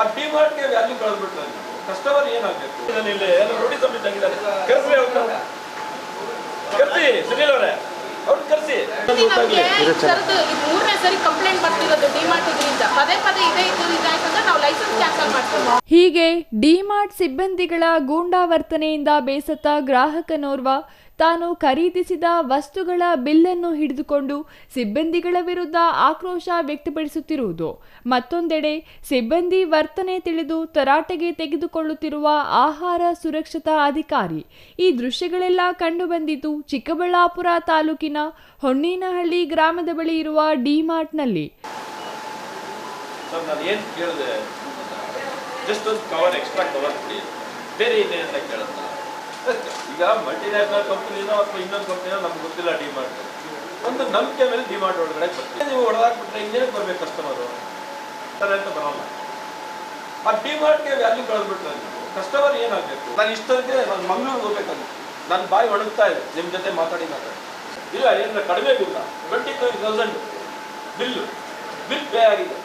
ಆ ಡಿಮಾರ್ಟ್ಗೆ value ಕಳೆದ್ಬಿಟ್ಟು customer ಏನಾಗಬೇಕು? ಇಲ್ಲಿ ಎಲ್ಲ ನೋಡಿ ಸಬ್ಮಿಟ್ ಆಗಿದ್ದಾರೆ ಕರ್ಸಿ ಅವ್ರನ್ನ. ಕರ್ಸಿ ಸುನೀಲ್ ಅವರೇ. ಅವ್ರನ್ನ ಕರ್ಸಿ. ಮೂರನೇ ಸರಿ ಕಂಪ್ಲೇಂಟ್ ಬರ್ತಿರೋದು ಡಿಮಾರ್ಟ್ ಇದರಿಂದ. ಪದೇ ಪದೇ ಇದೇ ಇದು ಇದಾಯ್ತಂದ್ರೆ ನಾವು ಲೈಸೆನ್ಸ್ ಕ್ಯಾನ್ಸಲ್ ಮಾಡ್ತೀವಿ ಹೀಗೆ ಡಿಮಾರ್ಟ್ ಸಿಬ್ಬಂದಿಗಳ ಗೂಂಡಾ ವರ್ತನೆಯಿಂದ ಬೇಸತ್ತ ಗ್ರಾಹಕನೋರ್ವ ತಾನು ಖರೀದಿಸಿದ ವಸ್ತುಗಳ ಬಿಲ್ಲನ್ನು ಹಿಡಿದುಕೊಂಡು ಸಿಬ್ಬಂದಿಗಳ ವಿರುದ್ಧ ಆಕ್ರೋಶ ವ್ಯಕ್ತಪಡಿಸುತ್ತಿರುವುದು. ಮತ್ತೊಂದೆಡೆ ಸಿಬ್ಬಂದಿ ವರ್ತನೆ ತಿಳಿದು ತರಾಟೆಗೆ ತೆಗೆದುಕೊಳ್ಳುತ್ತಿರುವ ಆಹಾರ ಸುರಕ್ಷತಾ ಅಧಿಕಾರಿ. ಈ ದೃಶ್ಯಗಳೆಲ್ಲ ಕಂಡುಬಂದಿದ್ದು ಚಿಕ್ಕಬಳ್ಳಾಪುರ ತಾಲೂಕಿನ ಹೊನ್ನೇನಹಳ್ಳಿ ಗ್ರಾಮದ ಬಳಿ ಇರುವ ಡಿಮಾರ್ಟ್ನಲ್ಲಿ ಜಸ್ಟ್ ಒಂದು ಕವರ್ ಎಕ್ಸ್ಟ್ರಾ ಕವರ್ ಬೇರೆ ಇನ್ನೇನಂತ ಕೇಳಲ್ಲ ಈಗ ಮಲ್ಟಿನ್ಯಾಷನಲ್ ಕಂಪ್ನಿನೋ ಅಥವಾ ಇನ್ನೊಂದು ಕಂಪ್ನಿನೋ ನಮ್ಗೆ ಗೊತ್ತಿಲ್ಲ ಡಿಮಾರ್ಟ್ ಒಂದು ನಂಬಿಕೆ ಮೇಲೆ ಡಿಮಾರ್ಟ್ ಒಳಗಡೆ ಬರ್ತೀವಿ ನೀವು ಹೊಡೆದಾಕ್ಬಿಟ್ರೆ ಇನ್ನೇನು ಬರ್ಬೇಕು ಕಸ್ಟಮರು ಸರ್ ಅಂತ ಬರೋಲ್ಲ. ಆ ಡಿಮಾರ್ಟ್ಗೆ ವ್ಯಾಲ್ಯೂ ಕಳೆದ್ಬಿಟ್ರೆ ಕಸ್ಟಮರ್ ಏನಾಗಬೇಕು? ನಾನು ಇಷ್ಟೊಂದಿಗೆ ನಾನು ಮಂಗ್ಳೂರಿಗೆ ಹೋಗ್ಬೇಕಂತ ನನ್ನ ಬಾಯಿ ಒಣಗ್ತಾ ಇದೆ. ನಿಮ್ಮ ಜೊತೆ ಮಾತಾಡಿ ಮಾತಾಡಿ. ಇಲ್ಲ ಏನಾರ ಕಡಿಮೆ ಬಿಲ್ಲ twenty five thousand bill bill pay ಆಗಿದೆ.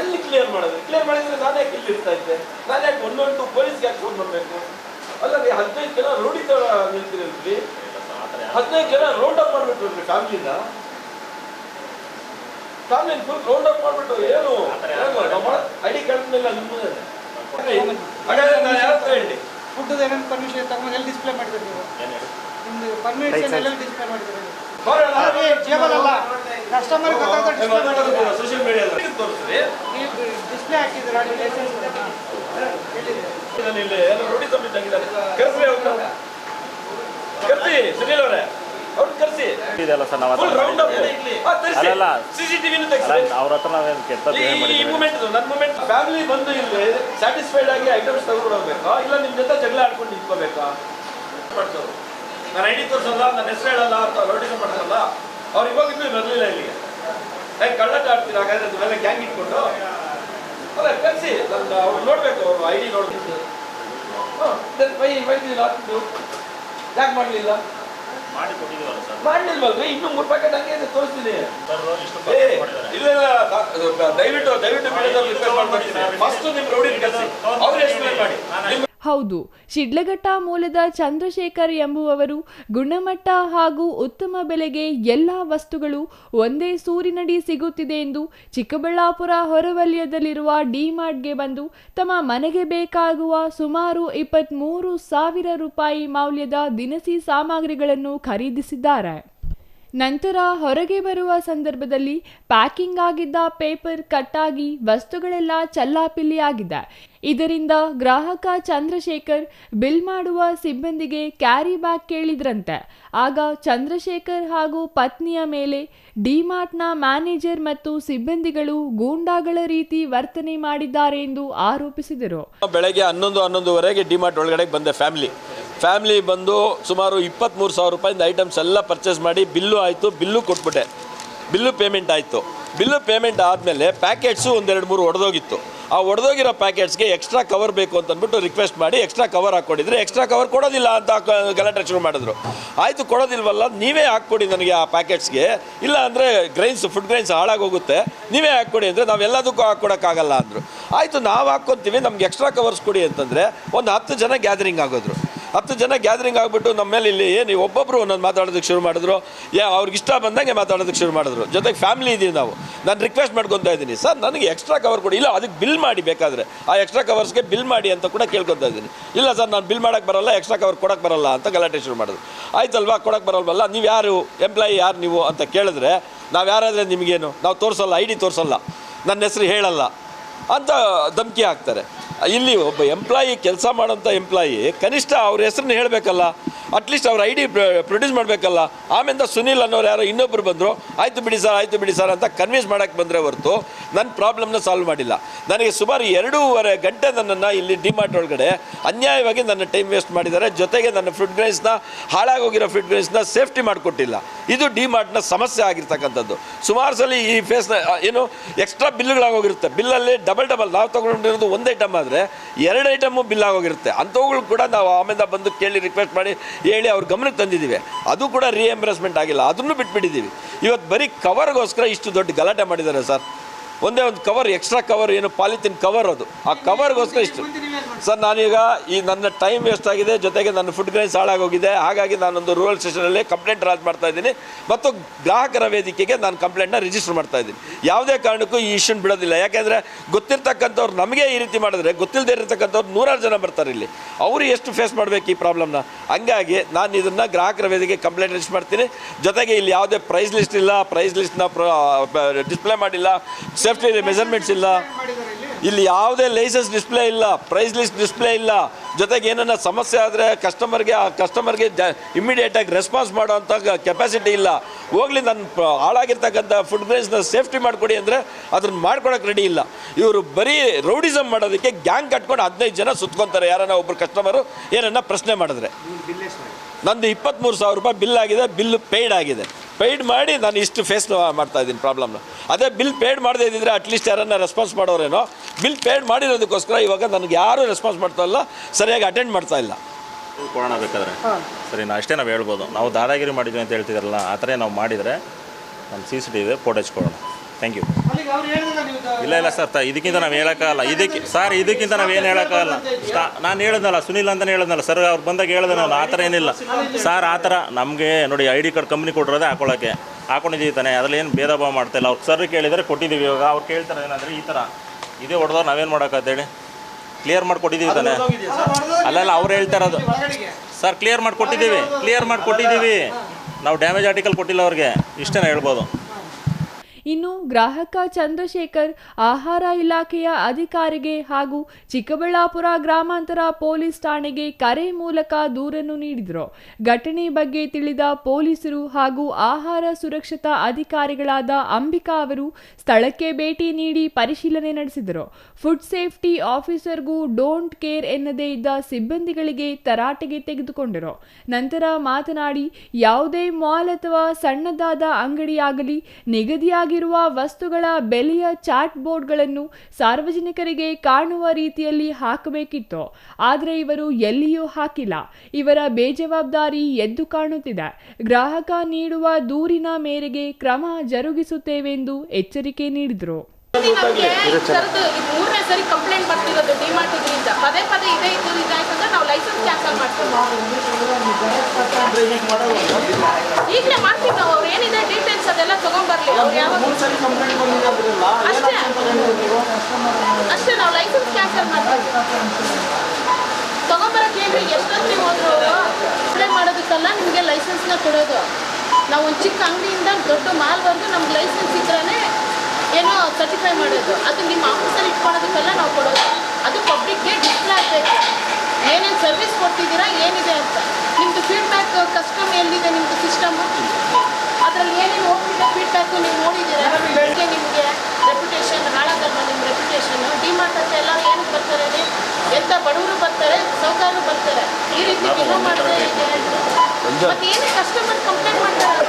ಎಲ್ಲಿ ಕ್ಲಿಯರ್ ಮಾಡೋದು ಕ್ಲಿಯರ್ ಮಾಡಿದ್ರೆ ನಾನೇ ಯಾಕೆ ಇಲ್ಲಿ ಇರ್ತಾ ಇದ್ದೆ? ನಾನೇ ಒಂದೊಂದು ಪೊಲೀಸ್ಗೆ ಯಾಕೆ ಫೋನ್ ಮಾಡಬೇಕು? ಅಲ್ಲ ರೀ ಹದಿನೈದು ಜನ ರೋಡಿ ನಿಲ್ತಿರಲ್ರಿ ಹದಿನೈದು ಜನ ರೌಂಡ್ ಅಪ್ ಮಾಡ್ಬಿಟ್ರು ಫ್ಯಾಮಿಲಿನ? ಫ್ಯಾಮಿಲಿ ಫುಲ್ ರೌಂಡ್ ಅಪ್ ಮಾಡ್ಬಿಟ್ಟು ಏನು? ಐಡಿ ಕಾರ್ಡ್ ಮೇಲೆ ನಿಮ್ಮದೇ. ಹಾಗಾದ್ರೆ ನಾನು ಯಾವ ಹೇಳಿ ಫುಡ್ ಏನೇನು ಪರ್ಮಿಷನ್ ತಗೊಂಡು ಎಲ್ಲಿ ಡಿಸ್ಪ್ಲೇ ಮಾಡಿದ್ರಿ ನೀವು? ನಿಮ್ದು ಪರ್ಮಿಷನ್ ಎಲ್ಲ ಡಿಸ್ಪ್ಲೇ ಮಾಡಿದ್ರಿ ಜೇಬಲ್ ಅಲ್ಲ ಕಸ್ಟಮರ್ ಡಿಸ್ಪ್ಲೇ ಸೋಷಿಯಲ್ ಮೀಡಿಯಾದಲ್ಲಿ ತೋರಿಸ್ರಿ. ನೀವು ಡಿಸ್ಪ್ಲೇ ಹಾಕಿದ್ದೀರಾ ಲೈಸೆನ್ಸ್ ಇಲ್ಲಿ ಎಲ್ಲ ರೋಡಿ ಸಬ್ಮಿಟ್ ಆಗಿದ್ದಾರೆ ಕರ್ಸಿ ಅವ್ರನ್ನ. ಕರೆಸಿ ಸುನೀಲ್ ಅವರೇ. ಅವ್ರನ್ನ ಕರೆಸಿ. ಇದೆಲ್ಲ ಸರ್ ನಾವು ರೌಂಡ್ ಅಪ್ ತೆಗ್ಸಿ ಅವ್ರ ಹತ್ರ ನಾವೇನು ಕೆಟ್ಟದ್ದು ಈ- ಮೂಮೆಂಟ್ ನನ್ನ ಮೂಮೆಂಟ್ ಫ್ಯಾಮಿಲಿ ಬಂದು ಇಲ್ಲಿ ಸ್ಯಾಟಿಸ್ಫೈಡ್ ಆಗಿ ಐಟಮ್ಸ್ ತಗೊಂಡು ಹೋಗ್ಬೇಕಾ ಇಲ್ಲ ನಿಮ್ ಜೊತೆ ಜಗಳ ಆಡ್ಕೊಂಡು ನಿಂತ್ಕೋಬೇಕಾ? ನಾನು ಐಡಿ ತೋರಿಸಲ್ಲ ನನ್ನ ಹೆಸರು ಹೇಳಲ್ಲ ಅಂತ ಮಾಡ್ಸಲ್ಲ ಅವ್ರು ಇವಾಗ ಇನ್ನೂ ಬರಲಿಲ್ಲ ಇಲ್ಲಿ. ಹೇಗೆ ಕಳ್ಳಟ ಆಡ್ತೀರ? ಹಾಗಾದ್ರೆ ಅದನ್ನೆಲ್ಲ ಗ್ಯಾಂಗ್ ಇಟ್ಕೊಂಡು? ಅಲ್ಲ ಕಳಿಸಿ. ನನ್ನ ಅವ್ರು ನೋಡ್ಬೇಕು ಅವರು ಐಡಿ ನೋಡ್ಬೇಕು. ಹಾಂ ವೈ ವೈ ಹಾಕಿದ್ದು ಯಾಕೆ ಮಾಡಲಿಲ್ಲ? ಮಾಡಿ ಕೊಟ್ಟಿದ್ದೀವಲ್ಲ ಸರ್. ಮಾಡಲಿಲ್ವಲ್ರಿ ಇನ್ನೂ ಮೂರು ಪ್ಯಾಕೆಟ್ ಹಂಗೆ ಇದೆ ತೋರಿಸ್ತೀನಿ. ಇಲ್ಲ ಇಲ್ಲ, ದಯವಿಟ್ಟು ದಯವಿಟ್ಟು ಮಾಡ್ತೀನಿ ಫಸ್ಟ್ ನಿಮ್ ರೌಡಿ ಕಳಿಸಿ. ಅವ್ರು ಎಕ್ಸ್ಪ್ಲೇನ್ ಮಾಡಿ. ಹೌದು, ಶಿಡ್ಲಘಟ್ಟ ಮೂಲದ ಚಂದ್ರಶೇಖರ್ ಎಂಬುವವರು ಗುಣಮಟ್ಟ ಹಾಗೂ ಉತ್ತಮ ಬೆಲೆಗೆ ಎಲ್ಲ ವಸ್ತುಗಳು ಒಂದೇ ಸೂರಿನಡಿ ಸಿಗುತ್ತಿದೆ ಎಂದು ಚಿಕ್ಕಬಳ್ಳಾಪುರ ಹೊರವಲಯದಲ್ಲಿರುವ ಡಿಮಾರ್ಟ್ಗೆ ಬಂದು ತಮ್ಮ ಮನೆಗೆ ಬೇಕಾಗುವ ಸುಮಾರು ಇಪ್ಪತ್ತ್ಮೂರು ಸಾವಿರ ರೂಪಾಯಿ ಮೌಲ್ಯದ ದಿನಸಿ ಸಾಮಗ್ರಿಗಳನ್ನು ಖರೀದಿಸಿದ್ದಾರೆ. ನಂತರ ಹೊರಗೆ ಬರುವ ಸಂದರ್ಭದಲ್ಲಿ ಪ್ಯಾಕಿಂಗ್ ಆಗಿದ್ದ ಪೇಪರ್ ಕಟ್ಟಾಗಿ ವಸ್ತುಗಳೆಲ್ಲ ಚಲ್ಲಾಪಿಲ್ಲಿಯಾಗಿದೆ. ಇದರಿಂದ ಗ್ರಾಹಕ ಚಂದ್ರಶೇಖರ್ ಬಿಲ್ ಮಾಡುವ ಸಿಬ್ಬಂದಿಗೆ ಕ್ಯಾರಿ ಬ್ಯಾಗ್ ಕೇಳಿದ್ರಂತೆ. ಆಗ ಚಂದ್ರಶೇಖರ್ ಹಾಗೂ ಪತ್ನಿಯ ಮೇಲೆ ಡಿಮಾರ್ಟ್ನ ಮ್ಯಾನೇಜರ್ ಮತ್ತು ಸಿಬ್ಬಂದಿಗಳು ಗೂಂಡಾಗಳ ರೀತಿ ವರ್ತನೆ ಮಾಡಿದ್ದಾರೆ ಎಂದು ಆರೋಪಿಸಿದರು. ಬೆಳಗ್ಗೆ ಹನ್ನೊಂದು ಹನ್ನೊಂದುವರೆಗೆ ಡಿಮಾರ್ಟ್ ಒಳಗಡೆ ಬಂದೆ ಫ್ಯಾಮಿಲಿ. ಫ್ಯಾಮಿಲಿ ಬಂದು ಸುಮಾರು ಇಪ್ಪತ್ತ್ಮೂರು ಸಾವಿರ ರೂಪಾಯಿಂದ ಐಟಮ್ಸ್ ಎಲ್ಲ ಪರ್ಚೇಸ್ ಮಾಡಿ ಬಿಲ್ಲು ಆಯಿತು, ಬಿಲ್ಲು ಕೊಟ್ಬಿಟ್ಟೆ. ಬಿಲ್ಲು ಪೇಮೆಂಟ್ ಆಯಿತು. ಬಿಲ್ಲು ಪೇಮೆಂಟ್ ಆದಮೇಲೆ ಪ್ಯಾಕೆಟ್ಸು ಒಂದೆರಡು ಮೂರು ಒಡೆದೋಗಿತ್ತು. ಆ ಒಡೆದೋಗಿರೋ ಪ್ಯಾಕೆಟ್ಸ್ಗೆ ಎಕ್ಸ್ಟ್ರಾ ಕವರ್ ಬೇಕು ಅಂತ ಅಂದ್ಬಿಟ್ಟು ರಿಕ್ವೆಸ್ಟ್ ಮಾಡಿ ಎಕ್ಸ್ಟ್ರಾ ಕವರ್ ಹಾಕ್ಕೊಂಡಿದ್ರೆ ಎಕ್ಸ್ಟ್ರಾ ಕವರ್ ಕೊಡೋದಿಲ್ಲ ಅಂತ ಗಲಾಟೆ ಶುರು ಮಾಡಿದ್ರು. ಆಯಿತು, ಕೊಡೋದಿಲ್ವಲ್ಲ, ನೀವೇ ಹಾಕ್ಕೊಡಿ ನನಗೆ ಆ ಪ್ಯಾಕೆಟ್ಸ್ಗೆ. ಇಲ್ಲ ಅಂದರೆ ಗ್ರೈನ್ಸ್ ಫುಡ್ ಗ್ರೈನ್ಸ್ ಹಾಳಾಗೋಗುತ್ತೆ. ನೀವೇ ಹಾಕ್ಕೊಡಿ ಅಂದರೆ ನಾವೆಲ್ಲದಕ್ಕೂ ಹಾಕ್ಕೊಡೋಕ್ಕಾಗಲ್ಲ ಅಂದರು. ಆಯಿತು, ನಾವು ಹಾಕ್ಕೊತೀವಿ, ನಮ್ಗೆ ಎಕ್ಸ್ಟ್ರಾ ಕವರ್ಸ್ ಕೊಡಿ ಅಂತಂದರೆ ಒಂದು ಹತ್ತು ಜನ ಗ್ಯಾದರಿಂಗ್ ಆಗೋದ್ರು. ಹತ್ತು ಜನ ಗ್ಯಾದರಿಂಗ್ ಆಗಿಬಿಟ್ಟು ನಮ್ಮ ಮೇಲೆ ಇಲ್ಲಿ ಏನು ಒಬ್ಬೊಬ್ಬರು ಒಂದೊಂದು ಮಾತಾಡೋದಕ್ಕೆ ಶುರು ಮಾಡಿದ್ರು. ಯಾ ಅವ್ರಿಗೆ ಇಷ್ಟ ಬಂದಂಗೆ ಮಾತಾಡೋದಕ್ಕೆ ಶುರು ಮಾಡಿದ್ರು. ಜೊತೆಗೆ ಫ್ಯಾಮಿಲಿ ಇದೀವಿ ನಾವು. ನಾನು ರಿಕ್ವೆಸ್ಟ್ ಮಾಡ್ಕೊತಾ ಇದ್ದೀನಿ. ಸರ್, ನನಗೆ ಎಕ್ಸ್ಟ್ರಾ ಕವರ್ ಕೊಡಿ. ಇಲ್ಲ, ಅದಕ್ಕೆ ಬಿಲ್ ಮಾಡಿ ಬೇಕಾದರೆ. ಆ ಎಕ್ಸ್ಟ್ರಾ ಕವರ್ಸ್ಗೆ ಬಿಲ್ ಮಾಡಿ ಅಂತ ಕೂಡ ಕೇಳ್ಕೊತಾ ಇದ್ದೀನಿ. ಇಲ್ಲ, ಸರ್, ನಾನು ಬಿಲ್ ಮಾಡೋಕ್ಕೆ ಬರಲ್ಲ ಎಕ್ಸ್ಟ್ರಾ ಕವರ್ ಕೊಡೋಕ್ಕೆ ಬರಲ್ಲ ಅಂತ ಗಲಾಟೆ ಶುರು ಮಾಡಿದ್ರು. ಆಯ್ತಲ್ವಾ ಕೊಡೋಕ್ಕೆ ಬರಲ್ವಲ್ಲ? ನೀವು ಯಾರು? ಎಂಪ್ಲಾಯಿ ಯಾರು ನೀವು ಅಂತ ಕೇಳಿದ್ರೆ, ನಾವು ಯಾರಾದರೆ ನಿಮಗೇನು? ನಾವು ತೋರಿಸಲ್ಲ ಐ ಡಿ ತೋರಿಸಲ್ಲ. ನನ್ನ ಹೆಸರು ಹೇಳಲ್ಲ. ಅಂತ ಧಮಕಿ ಹಾಕ್ತಾರೆ. ಇಲ್ಲಿ ಒಬ್ಬ ಎಂಪ್ಲಾಯಿ ಕೆಲಸ ಮಾಡೋಂಥ ಎಂಪ್ಲಾಯಿ ಕನಿಷ್ಠ ಅವ್ರ ಹೆಸ್ರನ್ನ ಹೇಳಬೇಕಲ್ಲ. ಅಟ್ಲೀಸ್ಟ್ ಅವ್ರ ಐ ಡಿ ಪ್ರೊಡ್ಯೂಸ್ ಮಾಡಬೇಕಲ್ಲ. ಆಮೇಲೆ ಸುನೀಲ್ ಅನ್ನೋರು ಯಾರೋ ಇನ್ನೊಬ್ಬರು ಬಂದರು, ಆಯಿತು ಬಿಡಿ ಸರ್ ಆಯಿತು ಬಿಡಿ ಸರ್ ಅಂತ ಕನ್ವಿನ್ಸ್ ಮಾಡೋಕ್ಕೆ ಬಂದರೆ ಹೊರತು ನನ್ನ ಪ್ರಾಬ್ಲಮ್ನ ಸಾಲ್ವ್ ಮಾಡಿಲ್ಲ. ನನಗೆ ಸುಮಾರು ಎರಡೂವರೆ ಗಂಟೆ ನನ್ನನ್ನು ಇಲ್ಲಿ ಡಿಮಾರ್ಟ್ ಒಳಗಡೆ ಅನ್ಯಾಯವಾಗಿ ನನ್ನ ಟೈಮ್ ವೇಸ್ಟ್ ಮಾಡಿದ್ದಾರೆ. ಜೊತೆಗೆ ನನ್ನ ಫುಡ್ ಗ್ರೈನ್ಸ್ನ ಹಾಳಾಗೋಗಿರೋ ಫುಡ್ ಗ್ರೈನ್ಸ್ನ ಸೇಫ್ಟಿ ಮಾಡಿಕೊಟ್ಟಿಲ್ಲ. ಇದು ಡಿಮಾರ್ಟ್ನ ಸಮಸ್ಯೆ ಆಗಿರ್ತಕ್ಕಂಥದ್ದು. ಸುಮಾರು ಸಲ ಈ ಫೇಸ್ನ ಏನು ಎಕ್ಸ್ಟ್ರಾ ಬಿಲ್ಗಳಾಗೋಗಿರುತ್ತೆ ಬಿಲ್ಲಲ್ಲಿ ಡಬಲ್ ಡಬಲ್ ನಾವು ತೊಗೊಂಡಿರೋದು ಒಂದು ಐಟಮ್ ಆದರೆ ಎರಡು ಐಟಮು ಬಿಲ್ ಆಗೋಗಿರುತ್ತೆ ಅಂಥವುಗಳು ಕೂಡ ನಾವು ಆಮೇಲೆ ಬಂದು ಕೇಳಿ ರಿಕ್ವೆಸ್ಟ್ ಮಾಡಿ ಹೇಳಿ ಅವ್ರ ಗಮನಕ್ಕೆ ತಂದಿದ್ದೀವಿ. ಅದು ಕೂಡ ರೀಎಂಬರ್ಸ್ಮೆಂಟ್ ಆಗಿಲ್ಲ. ಅದನ್ನು ಬಿಟ್ಬಿಟ್ಟಿದ್ದೀವಿ. ಇವತ್ತು ಬರೀ ಕವರ್ಗೋಸ್ಕರ ಇಷ್ಟು ದೊಡ್ಡ ಗಲಾಟೆ ಮಾಡಿದ್ದಾರೆ ಸರ್. ಒಂದೇ ಒಂದು ಕವರ್ ಎಕ್ಸ್ಟ್ರಾ ಕವರ್ ಏನು ಪಾಲಿಥಿನ್ ಕವರ್ ಅದು. ಆ ಕವರ್ಗೋಸ್ಕರ ಇಷ್ಟು. ಸರ್ ನಾನೀಗ ಈ ನನ್ನ ಟೈಮ್ ವೇಸ್ಟ್ ಆಗಿದೆ, ಜೊತೆಗೆ ನನ್ನ ಫುಡ್ ಗ್ರೈನ್ಸ್ ಹಾಳಾಗೋಗಿದೆ. ಹಾಗಾಗಿ ನಾನೊಂದು ರೂರಲ್ ಸ್ಟೇಷನಲ್ಲಿ ಕಂಪ್ಲೇಂಟ್ ರಾಜ್ ಮಾಡ್ತಾ ಇದ್ದೀನಿ. ಮತ್ತು ಗ್ರಾಹಕರ ವೇದಿಕೆಗೆ ನಾನು ಕಂಪ್ಲೇಂಟ್ನ ರಿಜಿಸ್ಟರ್ ಮಾಡ್ತಾ ಇದ್ದೀನಿ. ಯಾವುದೇ ಕಾರಣಕ್ಕೂ ಈ ಇಶ್ಯೂನ ಬಿಡೋದಿಲ್ಲ. ಯಾಕೆಂದರೆ ಗೊತ್ತಿರ್ತಕ್ಕಂಥವ್ರು ನಮಗೆ ಈ ರೀತಿ ಮಾಡಿದ್ರೆ ಗೊತ್ತಿಲ್ಲದೆ ಇರತಕ್ಕಂಥವ್ರು ನೂರಾರು ಜನ ಬರ್ತಾರೆ ಇಲ್ಲಿ. ಅವರು ಎಷ್ಟು ಫೇಸ್ ಮಾಡಬೇಕು ಈ ಪ್ರಾಬ್ಲಮ್ನ ಹಂಗಾಗಿ ನಾನು ಇದನ್ನು ಗ್ರಾಹಕರ ವೇದಿಕೆ ಕಂಪ್ಲೇಂಟ್ ರಿಜಿಸ್ಟರ್ ಮಾಡ್ತೀನಿ. ಜೊತೆಗೆ ಇಲ್ಲಿ ಯಾವುದೇ ಪ್ರೈಸ್ ಲಿಸ್ಟ್ ಇಲ್ಲ ಪ್ರೈಸ್ ಲಿಸ್ಟ್ನ ಡಿಸ್ಪ್ಲೇ ಮಾಡಿಲ್ಲ ಸೇಫ್ಟಿ ಮೆಜರ್ಮೆಂಟ್ಸ್ ಇಲ್ಲ. ಇಲ್ಲಿ ಯಾವುದೇ ಲೈಸೆನ್ಸ್ ಡಿಸ್ಪ್ಲೇ ಇಲ್ಲ ಪ್ರೈಸ್ ಲಿಸ್ಟ್ ಡಿಸ್ಪ್ಲೇ ಇಲ್ಲ. ಜೊತೆಗೆ ಏನನ್ನ ಸಮಸ್ಯೆ ಆದರೆ ಕಸ್ಟಮರ್ಗೆ ಆ ಕಸ್ಟಮರ್ಗೆ ಜ ಇಮಿಡಿಯೇಟಾಗಿ ರೆಸ್ಪಾನ್ಸ್ ಮಾಡೋವಂಥ ಕೆಪಾಸಿಟಿ ಇಲ್ಲ. ಹೋಗ್ಲಿ ನನ್ನ ಹಾಳಾಗಿರ್ತಕ್ಕಂಥ ಫುಡ್ ಗ್ರೇನ್ಸ್ನ ಸೇಫ್ಟಿ ಮಾಡಿಕೊಡಿ ಅಂದರೆ ಅದನ್ನ ಮಾಡ್ಕೊಳಕ್ಕೆ ರೆಡಿ ಇಲ್ಲ. ಇವರು ಬರೀ ರೌಡಿಸಮ್ ಮಾಡೋದಕ್ಕೆ ಗ್ಯಾಂಗ್ ಕಟ್ಕೊಂಡು ಹದಿನೈದು ಜನ ಸುತ್ಕೊತಾರೆ. ಯಾರನ್ನ ಒಬ್ಬರು ಕಸ್ಟಮರು ಏನನ್ನ ಪ್ರಶ್ನೆ ಮಾಡಿದ್ರೆ. ನಂದು ಇಪ್ಪತ್ತ್ಮೂರು ಸಾವಿರ ರೂಪಾಯಿ ಬಿಲ್ ಆಗಿದೆ ಬಿಲ್ ಪೇಯ್ಡ್ ಆಗಿದೆ. ಪೇಯ್ಡ್ ಮಾಡಿ ನಾನು ಇಷ್ಟು ಫೇಸ್ ಮಾಡ್ತಾ ಇದ್ದೀನಿ ಪ್ರಾಬ್ಲಮ್ನ ಅದೇ ಬಿಲ್ ಪೇಡ್ ಮಾಡದೇ ಇದ್ದಿದ್ರೆ ಅಟ್ಲೀಸ್ಟ್ ಯಾರನ್ನ ರೆಸ್ಪಾನ್ಸ್ ಮಾಡೋರೇನೋ? ಬಿಲ್ ಪೇಡ್ ಮಾಡಿರೋದಕ್ಕೋಸ್ಕರ ಇವಾಗ ನನಗೆ ಯಾರೂ ರೆಸ್ಪಾನ್ಸ್ ಮಾಡ್ತಾ ಇಲ್ಲ ಸರಿಯಾಗಿ ಅಟೆಂಡ್ ಮಾಡ್ತಾ ಇಲ್ಲ. ಕೊಡೋಣ ಬೇಕಾದ್ರೆ. ಸರಿ ನಾ ಅಷ್ಟೇ ನಾವು ಹೇಳ್ಬೋದು. ನಾವು ದಾದಾಗಿರಿ ಮಾಡಿದ್ವಿ ಅಂತ ಹೇಳ್ತಿದ್ರಲ್ಲ ಆ ಥರ ನಾವು ಮಾಡಿದರೆ ನಮ್ಮ ಸಿ ಸಿ ಟಿ ಇದೆ ಫೋಟೇಜ್ ಕೊಡೋಣ ಥ್ಯಾಂಕ್ ಯು ಇಲ್ಲ ಇಲ್ಲ ಸರ್ ಇದಕ್ಕಿಂತ ನಾವು ಹೇಳೋಕ್ಕಾಗಲ್ಲ. ಇದಕ್ಕೆ ಸರ್ ಇದಕ್ಕಿಂತ ನಾವು ಏನು ಹೇಳೋಕ್ಕಾಗಲ್ಲ. ಸ್ಟಾ ನಾನು ಹೇಳಿದ್ನಲ್ಲ ಸುನಿಲ್ ಅಂತಲೇ ಹೇಳಿದ್ನಲ್ಲ. ಸರ್ ಅವ್ರು ಬಂದಾಗ ಹೇಳಿದೆ ನಾನು ಆ ಥರ ಏನಿಲ್ಲ. ಸರ್ ಆ ಥರ ನಮಗೆ ನೋಡಿ ಐ ಡಿ ಕಾರ್ಡ್ ಕಂಪ್ನಿ ಕೊಟ್ಟಿರೋದೇ ಹಾಕೊಳ್ಳೋಕ್ಕೆ. ಹಾಕೊಂಡಿದ್ದೀವಿ ತಾನೆ ಅದ್ರಲ್ಲಿ ಏನು ಭೇದ ಭಾವ ಮಾಡ್ತಾ ಇಲ್ಲ. ಅವ್ರು ಸರ್ ಕೇಳಿದರೆ ಕೊಟ್ಟಿದ್ದೀವಿ ಇವಾಗ. ಅವ್ರು ಕೇಳ್ತಾರೆ ಏನಂದ್ರೆ ಈ ಥರ ಇದೇ ಹೊಡೆದವ್ರು ನಾವೇನು ಮಾಡೋಕ್ಕಂತೇಳಿ ಕ್ಲಿಯರ್ ಮಾಡಿ ಕೊಟ್ಟಿದ್ದೀವಿ ತಾನೆ. ಅಲ್ಲಲ್ಲ ಅವ್ರು ಹೇಳ್ತಾ ಇರೋದು. ಸರ್ ಕ್ಲಿಯರ್ ಮಾಡಿ ಕೊಟ್ಟಿದ್ದೀವಿ ಕ್ಲಿಯರ್ ಮಾಡಿ ಕೊಟ್ಟಿದ್ದೀವಿ ನಾವು ಡ್ಯಾಮೇಜ್ ಆರ್ಟಿಕಲ್ ಕೊಟ್ಟಿಲ್ಲ ಅವ್ರಿಗೆ. ಇಷ್ಟೇ ಹೇಳ್ಬೋದು? ಇನ್ನು ಗ್ರಾಹಕ ಚಂದ್ರಶೇಖರ್ ಆಹಾರ ಇಲಾಖೆಯ ಅಧಿಕಾರಿಗೆ ಹಾಗೂ ಚಿಕ್ಕಬಳ್ಳಾಪುರ ಗ್ರಾಮಾಂತರ ಪೊಲೀಸ್ ಠಾಣೆಗೆ ಕರೆ ಮೂಲಕ ದೂರನ್ನು ನೀಡಿದರು. ಘಟನೆ ಬಗ್ಗೆ ತಿಳಿದ ಪೊಲೀಸರು ಹಾಗೂ ಆಹಾರ ಸುರಕ್ಷತಾ ಅಧಿಕಾರಿಗಳಾದ ಅಂಬಿಕಾ ಅವರು ಸ್ಥಳಕ್ಕೆ ಭೇಟಿ ನೀಡಿ ಪರಿಶೀಲನೆ ನಡೆಸಿದರು. ಫುಡ್ ಸೇಫ್ಟಿ ಆಫೀಸರ್ಗೂ ಡೋಂಟ್ ಕೇರ್ ಎನ್ನದೇ ಇದ್ದ ಸಿಬ್ಬಂದಿಗಳಿಗೆ ತರಾಟೆಗೆ ತೆಗೆದುಕೊಂಡರು. ನಂತರ ಮಾತನಾಡಿ, ಯಾವುದೇ ಮಾಲ್ ಅಥವಾ ಸಣ್ಣದಾದ ಅಂಗಡಿಯಾಗಲಿ ನಿಗದಿಯಾಗಿರುವ ವಸ್ತುಗಳ ಬೆಲೆಯ ಚಾಟ್ ಬೋರ್ಡ್ಗಳನ್ನು ಸಾರ್ವಜನಿಕರಿಗೆ ಕಾಣುವ ರೀತಿಯಲ್ಲಿ ಹಾಕಬೇಕಿತ್ತು. ಆದರೆ ಇವರು ಎಲ್ಲಿಯೂ ಹಾಕಿಲ್ಲ. ಇವರ ಬೇಜವಾಬ್ದಾರಿ ಎದ್ದು ಕಾಣುತ್ತಿದೆ. ಗ್ರಾಹಕ ನೀಡುವ ದೂರಿನ ಮೇರೆಗೆ ಕ್ರಮ ಜರುಗಿಸುತ್ತೇವೆಂದು ಎಚ್ಚರಿಕೆ ನೀಡಿದರು. ಮೂರನೇ ಸರಿ ಕಂಪ್ಲೇಂಟ್ ಬರ್ತಿರೋದು ಡಿಮಾರ್ಟ್ ಇದರಿಂದ. ಪದೇ ಪದೇ ಇದೇ ಇದು ಇದಾಯ್ತು ಅಂದ್ರೆ ನಾವು ಲೈಸೆನ್ಸ್ ಕ್ಯಾನ್ಸಲ್ ಮಾಡ್ತೀವಿ. ಈಗಲೇ ಮಾಡ್ತೀವಿ ನಾವು ಅವ್ರು ಏನಿದೆ ಡೀಟೇಲ್ಸ್ ಅದೆಲ್ಲ ತಗೊಂಡ್ಬರ್ಲಿ ಅವ್ರು ಯಾವಾಗ ಅಷ್ಟೇ. ಅಷ್ಟೇ ನಾವು ಲೈಸೆನ್ಸ್ ಕ್ಯಾನ್ಸಲ್ ಮಾಡ್ತೀವಿ. ತಗೊಂಬರಕ್ಕೆ ಹೇಳ್ರಿ ಎಷ್ಟೊತ್ತು ಹೋದ್ರು ಅಪ್ಲೈ ಮಾಡೋದಕ್ಕಲ್ಲ ನಿಮಗೆ ಲೈಸೆನ್ಸ್ನ ಕೊಡೋದು. ನಾವು ಒಂದು ಚಿಕ್ಕ ಅಂಗಡಿಯಿಂದ ದೊಡ್ಡ ಮಾಲ್ ಬಂದು ನಮ್ಗೆ ಲೈಸೆನ್ಸ್ ಇದ್ರೇ ಏನೋ ಸರ್ಟಿಫೈ ಮಾಡೋದು. ಅದು ನಿಮ್ಮ ಆಫೀಸಲ್ಲಿ ಇಟ್ಕೊಳ್ಳೋದಕ್ಕೆಲ್ಲ ನಾವು ಕೊಡೋದು. ಅದು ಪಬ್ಲಿಕ್ಗೆ ಡಿಸ್ಪ್ಲೇ ಆಗಬೇಕು. ಏನೇನು ಸರ್ವಿಸ್ ಕೊಡ್ತಿದ್ದೀರಾ, ಏನಿದೆ ಅಂತ. ನಿಮ್ಮದು ಫೀಡ್ಬ್ಯಾಕ್ ಕಸ್ಟಮ್ ಎಲ್ಲಿದೆ ನಿಮ್ಮದು ಸಿಸ್ಟಮು ಅದರಲ್ಲಿ ಏನೇನು ಹೋಗ್ತಿದೆ ಫೀಡ್ಬ್ಯಾಕು ನೀವು ನೋಡಿದ್ದೀರಾ? ಬೆಳಗ್ಗೆ ನಿಮಗೆ ರೆಪ್ಯುಟೇಷನ್ ಹಾಳಾಗಲ್ವ ನಿಮ್ಮ ರೆಪ್ಯುಟೇಷನ್ ಡಿಮಾರ್ಟ್ ಅಂತ ಎಲ್ಲ ಏನಕ್ಕೆ ಬರ್ತಾರೆ ಎಂಥ ಬಡವರು ಬರ್ತಾರೆ ಸೌಕರ್ಯರು ಬರ್ತಾರೆ. ಈ ರೀತಿ ಬಿಹೇವ್ ಮಾಡಿದ್ರೆ ಮತ್ತೆ ಏನೇ ಕಸ್ಟಮರ್ ಕಂಪ್ಲೇಂಟ್ ಮಾಡ್ತಾರೆ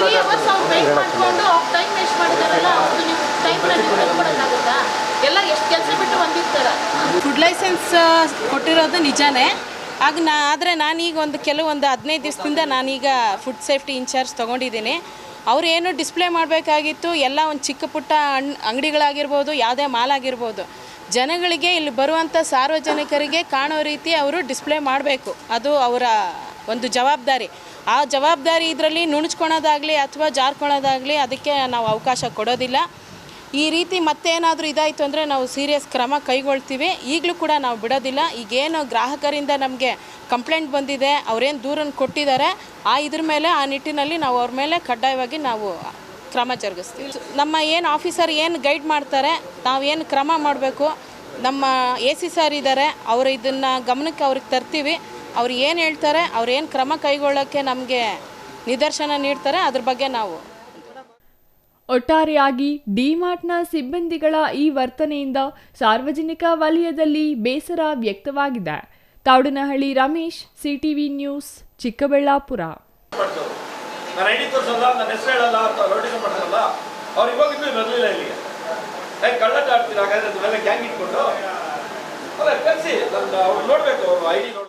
ತ್ರೀ ಅವರ್ಸ್ ಅವ್ರು ವೆಯ್ಟ್ ಮಾಡಿಕೊಂಡು ಅವ್ರು ಟೈಮ್ ವೇಸ್ಟ್ ಮಾಡಿದಾರಲ್ಲ ಅವ್ರದ್ದು ನೀವು ಟೈಮ್ನ ನೀವು ಕೊಡೋಕ್ಕಾಗುತ್ತಾ ಎಲ್ಲ ಎಷ್ಟು ಕೆಲಸ ಬಿಟ್ಟು ಬಂದಿರ್ತಾರೆ. ಫುಡ್ ಲೈಸೆನ್ಸ್ ಕೊಟ್ಟಿರೋದು ನಿಜಾನೇ. ಆಗ ನಾ ಆದರೆ ನಾನೀಗ ಒಂದು ಕೆಲವೊಂದು ಹದಿನೈದು ದಿವಸದಿಂದ ನಾನೀಗ ಫುಡ್ ಸೇಫ್ಟಿ ಇನ್ಚಾರ್ಜ್ ತೊಗೊಂಡಿದ್ದೀನಿ. ಅವ್ರು ಏನು ಡಿಸ್ಪ್ಲೇ ಮಾಡಬೇಕಾಗಿತ್ತು ಎಲ್ಲ ಒಂದು ಚಿಕ್ಕ ಪುಟ್ಟ ಹಣ್ ಅಂಗಡಿಗಳಾಗಿರ್ಬೋದು ಯಾವುದೇ ಮಾಲ್ ಆಗಿರ್ಬೋದು. ಜನಗಳಿಗೆ ಇಲ್ಲಿ ಬರುವಂಥ ಸಾರ್ವಜನಿಕರಿಗೆ ಕಾಣೋ ರೀತಿ ಅವರು ಡಿಸ್ಪ್ಲೇ ಮಾಡಬೇಕು. ಅದು ಅವರ ಒಂದು ಜವಾಬ್ದಾರಿ. ಆ ಜವಾಬ್ದಾರಿ ಇದರಲ್ಲಿ ನುಣುಚ್ಕೊಳೋದಾಗಲಿ ಅಥವಾ ಜಾರ್ಕೊಳೋದಾಗಲಿ ಅದಕ್ಕೆ ನಾವು ಅವಕಾಶ ಕೊಡೋದಿಲ್ಲ. ಈ ರೀತಿ ಮತ್ತೇನಾದರೂ ಇದಾಯಿತು ಅಂದರೆ ನಾವು ಸೀರಿಯಸ್ ಕ್ರಮ ಕೈಗೊಳ್ತೀವಿ. ಈಗಲೂ ಕೂಡ ನಾವು ಬಿಡೋದಿಲ್ಲ. ಈಗೇನು ಗ್ರಾಹಕರಿಂದ ನಮಗೆ ಕಂಪ್ಲೇಂಟ್ ಬಂದಿದೆ, ಅವರೇನು ದೂರನ್ನು ಕೊಟ್ಟಿದ್ದಾರೆ, ಆ ಇದ್ರ ಮೇಲೆ ಆ ನಿಟ್ಟಿನಲ್ಲಿ ನಾವು ಅವ್ರ ಮೇಲೆ ಕಡ್ಡಾಯವಾಗಿ ನಾವು ಕ್ರಮ ಜರುಗಿಸ್ತೀವಿ. ನಮ್ಮ ಏನು ಆಫೀಸರ್ ಏನು ಗೈಡ್ ಮಾಡ್ತಾರೆ, ನಾವು ಏನು ಕ್ರಮ ಮಾಡಬೇಕು, ನಮ್ಮ ಎ ಸಿ ಸರ್ ಇದ್ದಾರೆ ಅವರು ಇದನ್ನು ಗಮನಕ್ಕೆ ಅವ್ರಿಗೆ ತರ್ತೀವಿ. ಅವ್ರು ಏನು ಹೇಳ್ತಾರೆ, ಅವ್ರು ಏನು ಕ್ರಮ ಕೈಗೊಳ್ಳೋಕ್ಕೆ ನಮಗೆ ನಿದರ್ಶನ ನೀಡ್ತಾರೆ, ಅದ್ರ ಬಗ್ಗೆ ನಾವು ಒಟ್ಟಾರೆಯಾಗಿ ಡಿಮಾರ್ಟ್ನ ಸಿಬ್ಬಂದಿಗಳ ಈ ವರ್ತನೆಯಿಂದ ಸಾರ್ವಜನಿಕ ವಲಯದಲ್ಲಿ ಬೇಸರ ವ್ಯಕ್ತವಾಗಿದೆ. Tavadanahalli Ramesh CTV news, Chikkaballapur. ನಾನು ಐಡಿ ತೋರಿಸಲ್ಲ ನನ್ನ ಹೆಸರು ಹೇಳಲ್ಲ ಅಂತ ರೌಡಿಸಮ್ ಮಾಡ್ತಾರಲ್ಲ, ಅವ್ರು ಇವಾಗಿದ್ದು ಬರಲಿಲ್ಲ ಇಲ್ಲಿಗೆ. ಹೇಗೆ ಕಳ್ಳಟ ಆಡ್ತೀರ? ಹಾಗಾದ್ರೆ ಅದನ್ನೆಲ್ಲ ಗ್ಯಾಂಗ್ ಇಟ್ಕೊಂಡು? ಅಲ್ಲ ಕಳಿಸಿ ನನ್ನ ಅವ್ರು ನೋಡಬೇಕು, ಅವ್ರು ಐ ಡಿ ನೋಡಿ